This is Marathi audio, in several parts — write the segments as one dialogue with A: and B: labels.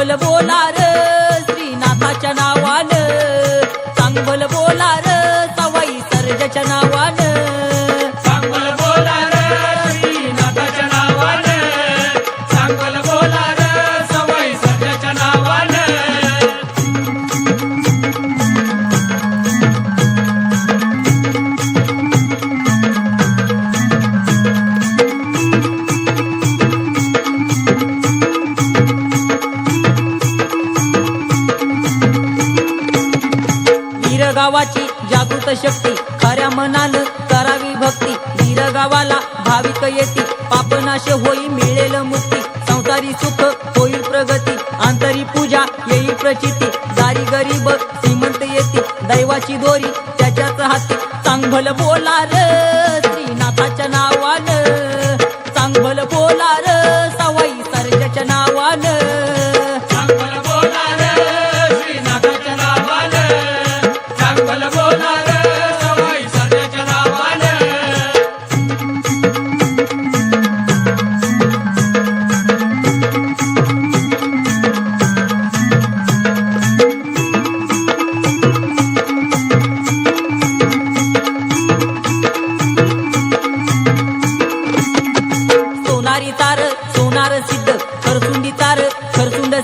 A: चांगल बोलार श्रीनाथाच्या नावानं. चांगल बोलार सवाई सर्जच्या नावान. शक्ती. खऱ्या मनान करावी भक्ती. धीर गावाला भाविक येती पापनाश होई मिळेल मुक्ती. संसारी सुख होईल प्रगती. आंतरी पूजा येईल प्रचिती. दारी गरीब श्रीमंत येती दैवाची दोरी त्याच्याच हाती. चांगल बोलार श्रीनाथाच्या नावानं. चांगल बोलार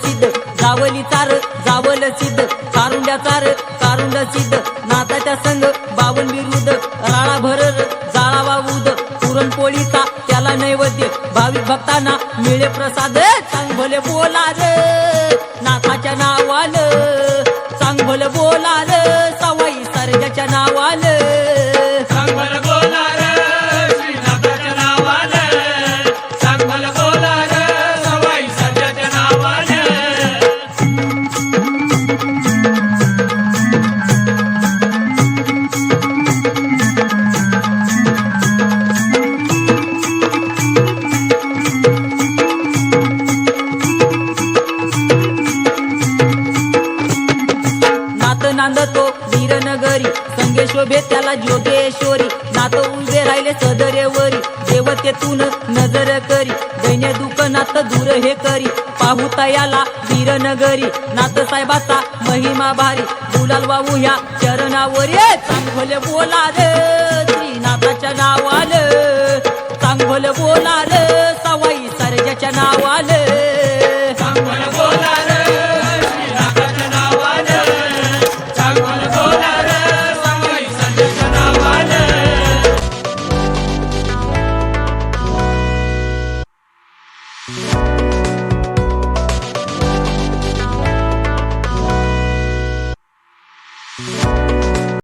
A: सिद्ध जावली चार जावल सिद्ध कारुंड्या चार कारुंड सिद्ध नाताच्या संघ बावन विरुद्ध राळा भरर जाळावा उद पुरणपोळीचा त्याला नैवेद्य भाविक भक्तांना मिळे प्रसाद चांगभले बोला रे शोभे त्याला जोगेश्वरी. नात उभे राहिले सदरेवरी. देवतेतून नजर करी. दैन्य दुःख नात दूर हे करी. पाहुता याला वीरनगरी. नात साहेबाचा महिमा भारी. गुलाल वाहू ह्या चरणावर. ये चांगलं बोला रे श्रीनाथाच्या नावानं चांगलं बोला रे